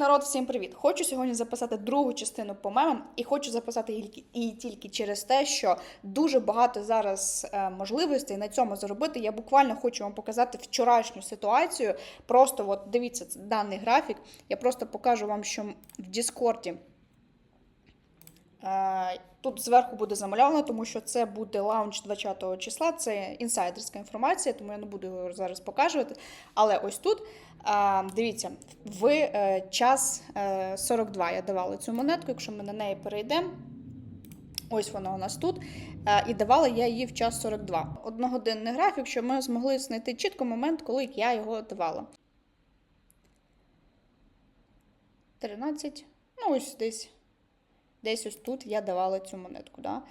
народ, всім привіт! Хочу сьогодні записати другу частину по мемам, і хочу записати її тільки через те, що дуже багато зараз е, можливостей на цьому заробити. Я буквально хочу вам показати вчорашню ситуацію. Просто от дивіться даний графік. Я просто покажу вам, що в Діскорді. Е, Тут зверху буде замальовано, тому що це буде лаунч 20 числа. Це інсайдерська інформація, тому я не буду його зараз показувати. Але ось тут е, дивіться, в е, час е, 42 я давала цю монетку, якщо ми на неї перейдемо. Ось вона у нас тут. І давала я її в час 42. Одногодинний графік, щоб ми змогли знайти чітко момент, коли я його давала. 13. Ну, ось десь. Десь ось тут я давала цю монетку. Да?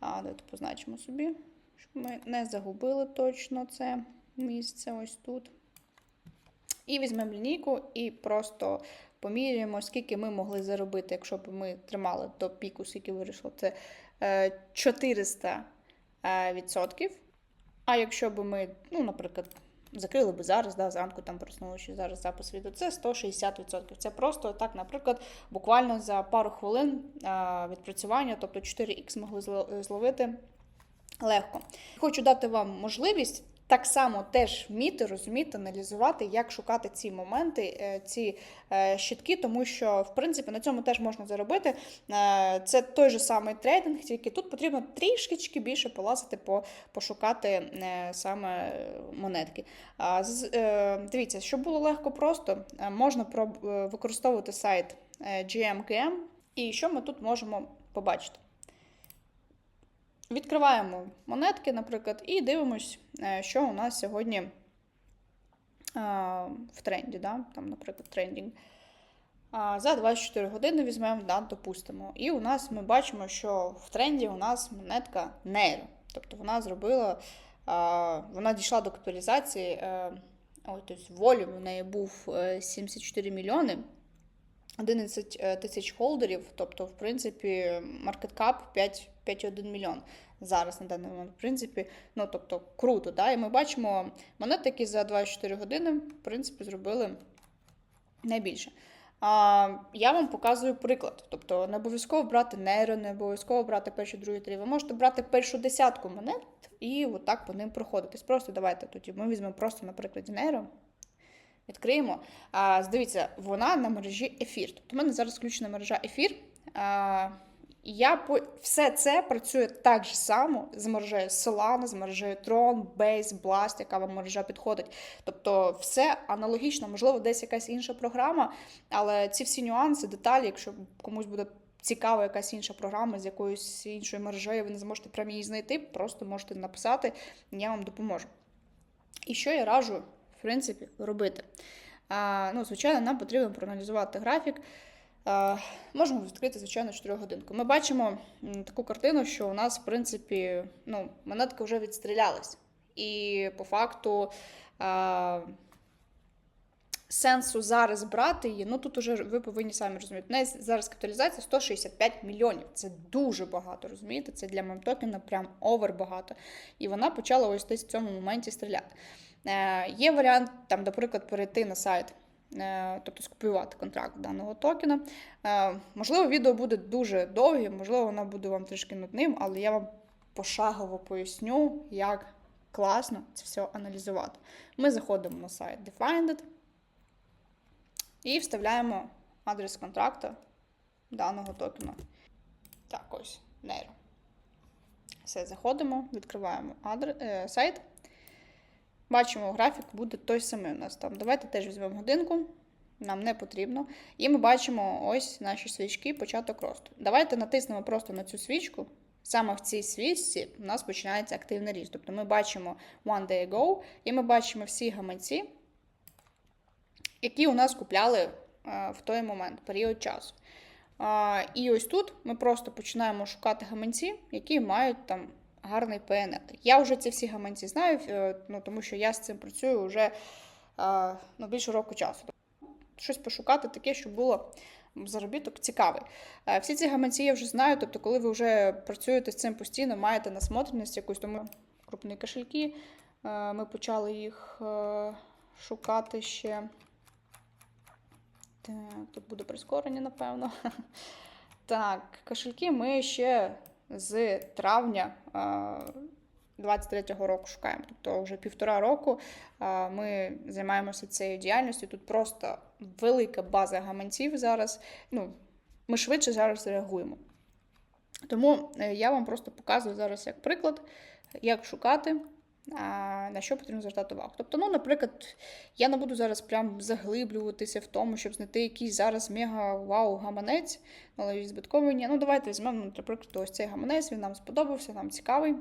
А, Давайте позначимо собі, щоб ми не загубили точно це місце ось тут. І візьмемо лінійку і просто поміряємо, скільки ми могли заробити, якщо б ми тримали до піку, скільки вирішило, це е, 400 е, відсотків. А якщо б ми, ну, наприклад, закрили би зараз, да, зранку там проснули, що зараз запис відео, це 160%. Це просто так, наприклад, буквально за пару хвилин відпрацювання, тобто 4х могли зловити легко. Хочу дати вам можливість. Так само теж вміти розуміти, аналізувати, як шукати ці моменти, е, ці е, щитки, тому що в принципі на цьому теж можна заробити. Е, Це той же самий трейдинг, тільки тут потрібно трішки більше полазити, по, пошукати саме монетки. Дивіться, щоб було легко просто, можна використовувати сайт GMKM. І що ми тут можемо побачити? Відкриваємо монетки, наприклад, і дивимось, е, що у нас сьогодні е, в тренді. Да? Там, наприклад, трендінг. За 24 години візьмемо, да, допустимо. І у нас ми бачимо, що в тренді у нас монетка Нейро. Тобто вона зробила, вона дійшла до капіталізації. е, Ой, тобто волюм у неї був е, 74 мільйони. 11 е, тисяч холдерів, тобто, в принципі, маркеткап 5,1 мільйон зараз на даний момент. В принципі, ну тобто круто. Да? І ми бачимо монети, які за 24 години, в принципі, зробили найбільше. А, я вам показую приклад. Тобто не обов'язково брати нейро, не обов'язково брати перші, другі, три. Ви можете брати першу десятку монет і отак по ним проходитись. Просто давайте тоді ми візьмемо просто на прикладі нейро. Відкриємо. А, дивіться, вона на мережі ефір. Тобто в мене зараз включена мережа ефір. А, і я по... Все це працює так же само з мережею Solana, з мережею Tron, Base, Blast, яка вам мережа підходить. Тобто все аналогічно, можливо, десь якась інша програма, але ці всі нюанси, деталі, якщо комусь буде цікава якась інша програма з якоюсь іншою мережею, ви не зможете прямо її знайти, просто можете написати, я вам допоможу. І що я раджу, в принципі, робити? А, ну, звичайно, нам потрібно проаналізувати графік. А, можемо відкрити, звичайно, 4 годинку. Ми бачимо таку картину, що у нас, в принципі, ну, монетка вже відстрілялась. І по факту а, сенсу зараз брати її, ну тут уже ви повинні самі розуміти. У неї зараз капіталізація 165 мільйонів. Це дуже багато, розумієте? Це для мемтокена прям овер багато. І вона почала ось десь в цьому моменті стріляти. Е, є варіант, там, наприклад, перейти на сайт. е, Тобто скопіювати контракт даного токена. Е, Можливо, відео буде дуже довге, можливо, воно буде вам трішки нудним, але я вам пошагово поясню, як класно це все аналізувати. Ми заходимо на сайт Definded і вставляємо адрес контракта даного токена. Так, ось, Nero. Все, заходимо, відкриваємо адрес, сайт. Бачимо, графік буде той самий у нас там. Давайте теж візьмемо годинку, нам не потрібно. І ми бачимо ось наші свічки, початок росту. Давайте натиснемо просто на цю свічку. Саме в цій свічці у нас починається активний ріст. Тобто ми бачимо one day ago, і ми бачимо всі гаманці, які у нас купляли е, в той момент, період часу. А, І ось тут ми просто починаємо шукати гаманці, які мають там гарний ПНЛ. Я вже ці всі гаманці знаю, е, ну, тому що я з цим працюю вже е, ну, більше року часу. Щось пошукати таке, щоб було заробіток цікавий. Е, Всі ці гаманці я вже знаю, тобто, коли ви вже працюєте з цим постійно, маєте насмотреність якусь, тому крупні кошельки. Ми почали їх шукати ще Так, тут буде прискорення, напевно. Так, кошельки ми ще з травня 23-го року шукаємо. Тобто вже півтора року ми займаємося цією діяльністю. Тут просто велика база гаманців зараз. Ну, ми швидше зараз реагуємо. Тому е, я вам просто показую зараз як приклад, як шукати, на що потрібно звертати увагу. Тобто, ну, наприклад, я не буду зараз прям заглиблюватися в тому, щоб знайти якийсь зараз мега-вау гаманець, але збитковання. Ну, давайте візьмемо, наприклад, ось цей гаманець, він нам сподобався, нам цікавий.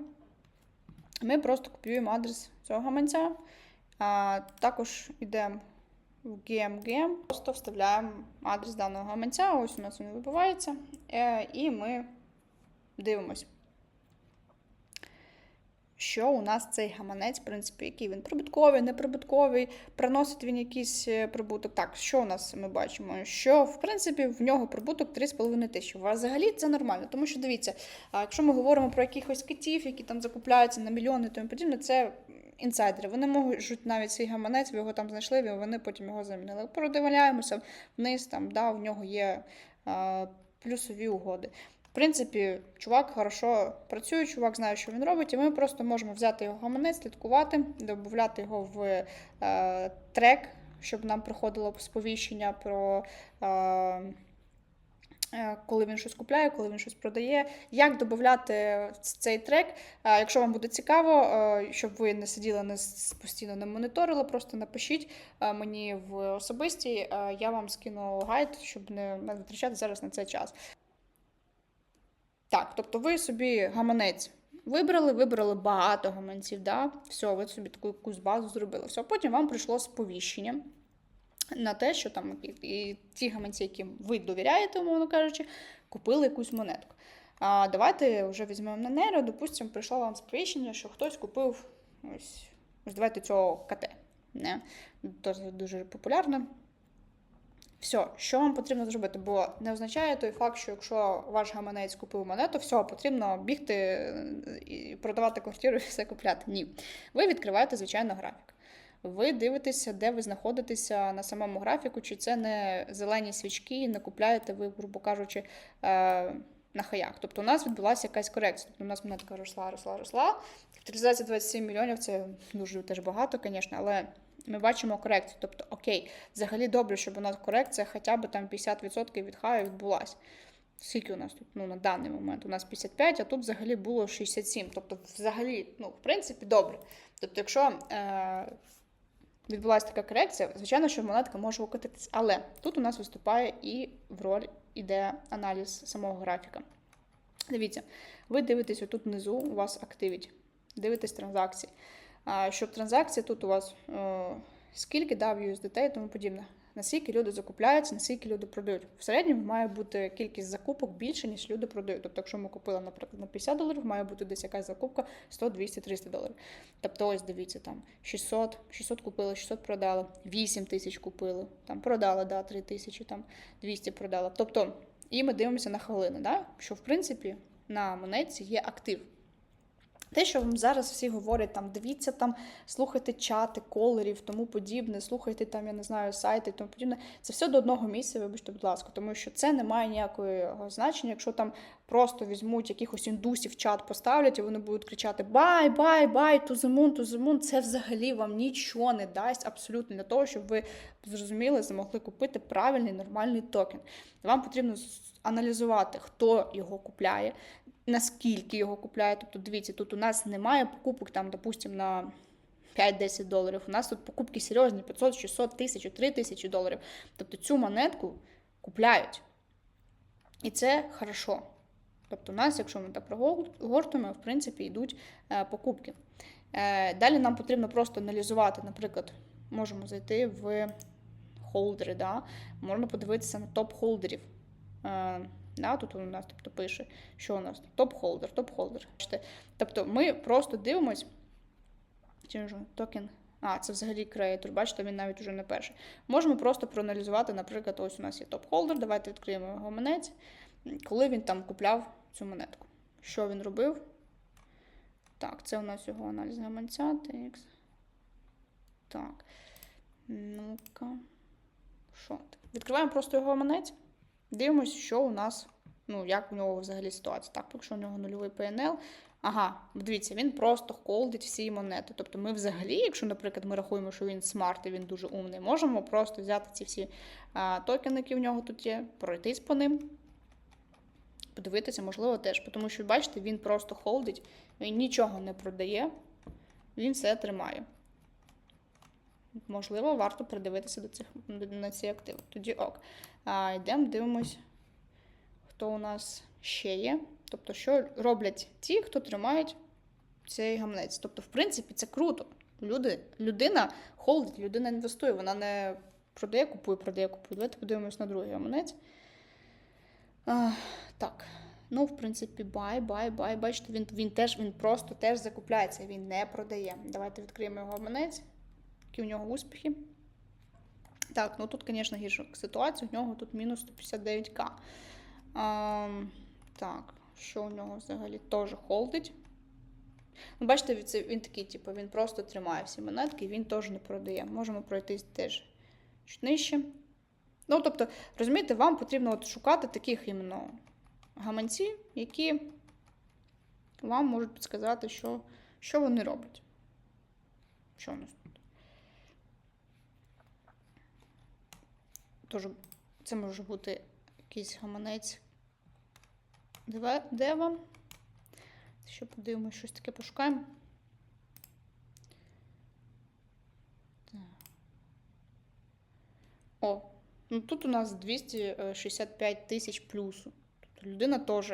Ми просто копіюємо адрес цього гаманця. А, Також йдемо в GMGM, просто вставляємо адрес даного гаманця. Ось у нас він вибивається. Е, І ми дивимось, що у нас цей гаманець, в принципі, який він прибутковий, неприбутковий, приносить він якийсь е, прибуток. Так, що у нас ми бачимо? Що, в принципі, в нього прибуток 3,5 тисячі. Взагалі це нормально, тому що дивіться, якщо ми говоримо про якихось китів, які там закупляються на мільйони і тому подібне, це інсайдери. Вони можуть навіть свій гаманець, ви його там знайшли, вони потім його замінили. Продивляємося вниз, там, да, в нього є а, плюсові угоди. Принципі, чувак хорошо працює, чувак знає, що він робить, і ми просто можемо взяти його гаманець, слідкувати, додати його в е, трек, щоб нам приходило сповіщення про. Е, Е, коли він щось купляє, коли він щось продає. Як додати цей трек? Е, якщо вам буде цікаво, е, щоб ви не сиділи, не постійно не моніторили, просто напишіть мені в особисті, я вам скину гайд, щоб не витрачати зараз на цей час. Так, тобто ви собі гаманець вибрали, вибрали багато гаманців, да? все, ви собі таку якусь базу зробили. Все, потім вам прийшло сповіщення на те, що там і ті гаманці, яким ви довіряєте, умовно кажучи, купили якусь монетку. А Давайте вже візьмемо на нейро, допустимо, прийшло вам сповіщення, що хтось купив ось, ось давайте цього КТ. Не? Дуже, дуже популярне. Все, що вам потрібно зробити? Бо не означає той факт, що якщо ваш гаманець купив монету, все, потрібно бігти і продавати квартиру і все купляти. Ні. Ви відкриваєте, звичайно, графік ви дивитеся, де ви знаходитеся на самому графіку, чи це не зелені свічки, і не купляєте ви, грубо кажучи, е, на хаях. Тобто у нас відбулася якась корекція. Тобто у нас монетка росла, росла, росла. Капіталізація 27 мільйонів це дуже теж багато, звісно, але ми бачимо корекцію. Тобто, окей, взагалі добре, щоб у нас корекція хоча б там 50% від хаю відбулася. Скільки у нас тут ну, на даний момент? У нас 55, а тут взагалі було 67. Тобто, взагалі, ну, в принципі, добре. Тобто, якщо е, відбулася така корекція, звичайно, що монетка може укотитись. Але тут у нас виступає і в роль іде аналіз самого графіка. Дивіться, ви дивитесь отут внизу, у вас активіті, дивитесь транзакції. Щоб транзакція тут у вас е, скільки дав USDT і тому подібне наскільки люди закупляються, наскільки люди продають. В середньому має бути кількість закупок більше, ніж люди продають. Тобто, якщо ми купили, наприклад, на 50 доларів, має бути десь якась закупка 100, 200, 300 доларів. Тобто, ось дивіться, там 600, 600 купили, 600 продали, 8 тисяч купили, там продали, да, 3 тисячі, там 200 продали. Тобто, і ми дивимося на хвилини, да? що в принципі на монетці є актив. Те, що вам зараз всі говорять, там дивіться, там слухайте чати, колерів, тому подібне, слухайте там, я не знаю, сайти, тому подібне. Це все до одного місця, вибачте, будь ласка, тому що це не має ніякого значення, якщо там просто візьмуть якихось індусів чат, поставлять, і вони будуть кричати Бай, бай, бай, тузимун, тузимун. Це взагалі вам нічого не дасть абсолютно для того, щоб ви зрозуміли, змогли купити правильний нормальний токен. Вам потрібно аналізувати, хто його купляє, наскільки його купляє. Тобто, дивіться, тут у нас немає покупок, там, допустимо, на 5-10 доларів. У нас тут покупки серйозні, 500, 600, 1000, 3000 доларів. Тобто цю монетку купляють. І це хорошо. Тобто, у нас, якщо ми так прогортуємо, в принципі, йдуть е, покупки. Е, далі нам потрібно просто аналізувати, наприклад, можемо зайти в холдери, да? можна подивитися на топ-холдерів. Да, Тут у нас тобто, пише, що у нас топ-холдер, топ-холдер. Тобто ми просто дивимось, токен. А, це взагалі креатор, бачите, він навіть уже не перший. Можемо просто проаналізувати, наприклад, ось у нас є топ-холдер, давайте відкриємо його монець, коли він там купляв цю монетку. Що він робив? Так, це у нас його аналіз гаманця. Так. Ну-ка. Що? Відкриваємо просто його гаманець, дивимося, що у нас, ну, як в нього взагалі ситуація. Так, якщо у нього нульовий PNL, ага, дивіться, він просто холдить всі монети. Тобто ми взагалі, якщо, наприклад, ми рахуємо, що він смарт і він дуже умний, можемо просто взяти ці всі а, токени, які в нього тут є, пройтись по ним. Подивитися, можливо, теж. Тому що, бачите, він просто холдить, він нічого не продає, він все тримає. Можливо, варто придивитися до цих, на ці активи. Тоді ок. А, Йдемо, дивимось, хто у нас ще є. Тобто, що роблять ті, хто тримають цей гамнець. Тобто, в принципі, це круто. Люди, людина холдить, людина інвестує, вона не продає, купує, продає, купує. Давайте подивимось на другий гаманець. А, так. Ну, в принципі, бай, бай, бай. Бачите, він він теж він просто теж закупляється, він не продає. Давайте відкриємо його гаманець. Які у нього успіхи. Так, ну тут, звісно, гірша ситуація. У нього тут мінус 159к. А, так, що у нього взагалі теж холдить. Ну, Бачите, він, він такий, типу, він просто тримає всі монетки, він теж не продає. Можемо пройтись теж чуть нижче. Ну, тобто, розумієте, вам потрібно от шукати таких іменно гаманці, які вам можуть підсказати, що, що вони роблять. Що у нас тут? Тож, це може бути якийсь гаманець дева. Ще подивимось, щось таке пошукаємо. О, ну тут у нас 265 тисяч плюсу. Тобто людина теж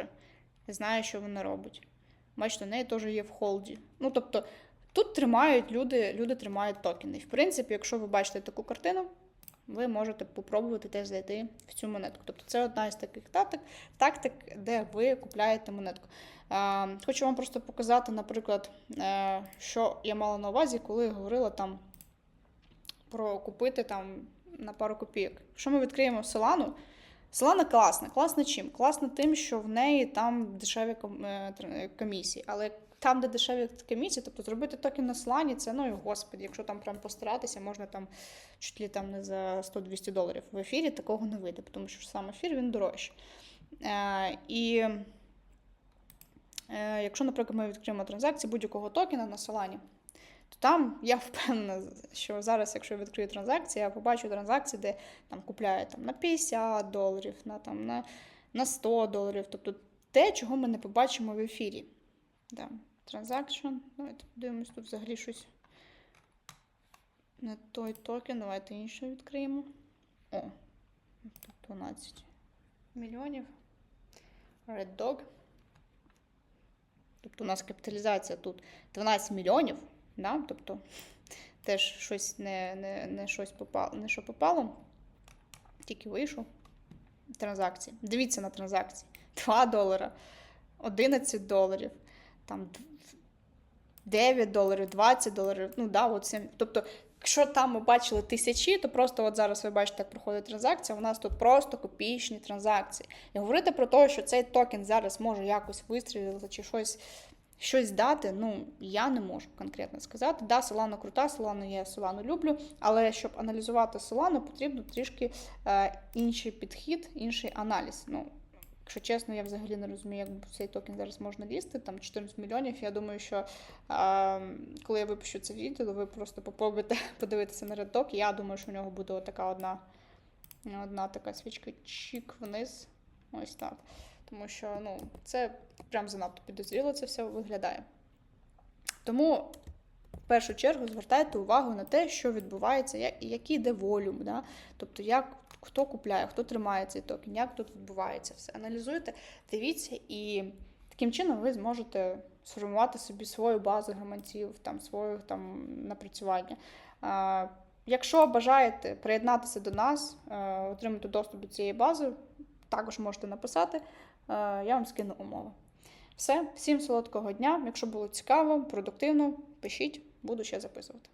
знає, що вона робить. Бачите, у неї теж є в холді. Ну, тобто, тут тримають люди, люди тримають токени. І, в принципі, якщо ви бачите таку картину, ви можете попробувати теж зайти в цю монетку. Тобто це одна із таких тактик, тактик, де ви купляєте монетку. Хочу вам просто показати, наприклад, е, що я мала на увазі, коли говорила там про купити там на пару копійок. Якщо ми відкриємо Solana, Solana класна. Класна чим? Класна тим, що в неї там дешеві е, комісії. Але там, де дешеві комісії, тобто зробити токен на Solana, це, ну і господи, якщо там прям постаратися, можна там чуть ли там не за 100-200 доларів. В ефірі такого не вийде, тому що сам ефір він дорожчий. Е, і е, якщо, наприклад, ми відкриємо транзакцію будь-якого токена на Solana, то там я впевнена, що зараз, якщо я відкрию транзакцію, я побачу транзакції, де там купляють там, на 50 доларів, на, там, на, на 100 доларів. Тобто те, чого ми не побачимо в ефірі. Да. Transaction. Давайте подивимось, тут взагалі щось. Не той токен. Давайте інший відкриємо. О, тут 12 мільйонів. Red Dog. Тобто у нас капіталізація тут 12 мільйонів. Да? Тобто теж щось не, не, не щось попало, не що попало. Тільки вийшов. Транзакції. Дивіться на транзакції. 2 долара, 11 доларів, там 9 доларів, 20 доларів. Ну, да, от Тобто, якщо там ми бачили тисячі, то просто от зараз ви бачите, як проходить транзакція. У нас тут просто копійчні транзакції. І говорити про те, що цей токен зараз може якось вистрілити чи щось. Щось дати, ну я не можу конкретно сказати. Да, Solana крута, Solana я Solana люблю, але щоб аналізувати Solana, потрібно трішки е, інший підхід, інший аналіз. Ну, якщо чесно, я взагалі не розумію, як цей токен зараз можна лізти, там 14 мільйонів. Я думаю, що е, коли я випущу це відео, ви просто попробуйте подивитися на рядок. Я думаю, що в нього буде така одна, одна така свічка чік вниз. Ось так. Тому що ну, це прям занадто підозріло це все виглядає. Тому в першу чергу звертайте увагу на те, що відбувається, як- який йде волюм. Да? Тобто, як, хто купляє, хто тримає цей токен, як тут відбувається все. Аналізуйте, дивіться, і таким чином ви зможете сформувати собі свою базу гаманців, там, своє там, напрацювання. Якщо бажаєте приєднатися до нас, е, отримати доступ до цієї бази, також можете написати. Е, Я вам скину умови. Все, всім солодкого дня. Якщо було цікаво, продуктивно, пишіть, буду ще записувати.